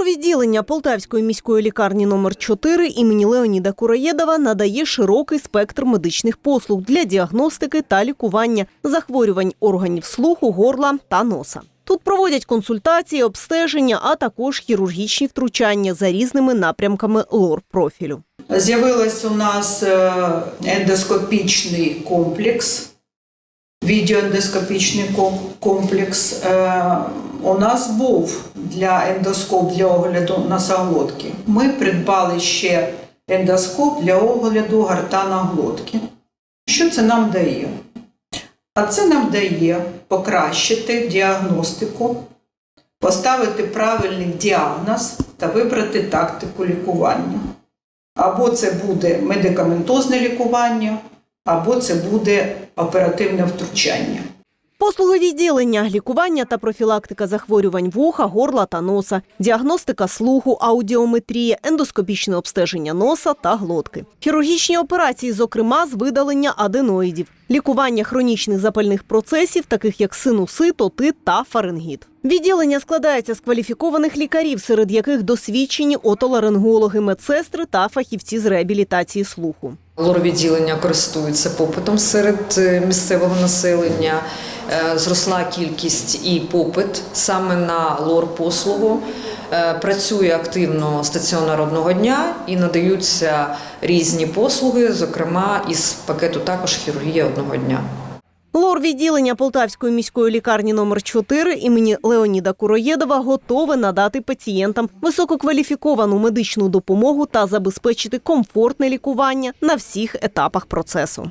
Лор-відділення Полтавської міської лікарні номер 4 імені Леоніда Кураєдова надає широкий спектр медичних послуг для діагностики та лікування захворювань органів слуху, горла та носа. Тут проводять консультації, обстеження, а також хірургічні втручання за різними напрямками лор-профілю. З'явилось у нас е, ендоскопічний комплекс, відеоендоскопічний комплекс. Е, У нас був для ендоскоп для огляду носоглотки. Ми придбали ще ендоскоп для огляду гортаноглотки. Що це нам дає? А це нам дає покращити діагностику, поставити правильний діагноз та вибрати тактику лікування. Або це буде медикаментозне лікування, або це буде оперативне втручання. Послуги відділення, лікування та профілактика захворювань вуха, горла та носа, діагностика слуху, аудіометрія, ендоскопічне обстеження носа та глотки, хірургічні операції, зокрема з видалення аденоїдів, лікування хронічних запальних процесів, таких як синусит, отит та фарингіт. Відділення складається з кваліфікованих лікарів, серед яких досвідчені отоларингологи, медсестри та фахівці з реабілітації слуху. Лоровідділення користуються попитом серед е, місцевого населення. Е, Зросла кількість і попит саме на лор-послугу. Е, Працює активно стаціонар одного дня і надаються різні послуги, зокрема із пакету також хірургія одного дня. Лор-відділення Полтавської міської лікарні номер 4 імені Леоніда Куроєдова готове надати пацієнтам висококваліфіковану медичну допомогу та забезпечити комфортне лікування на всіх етапах процесу.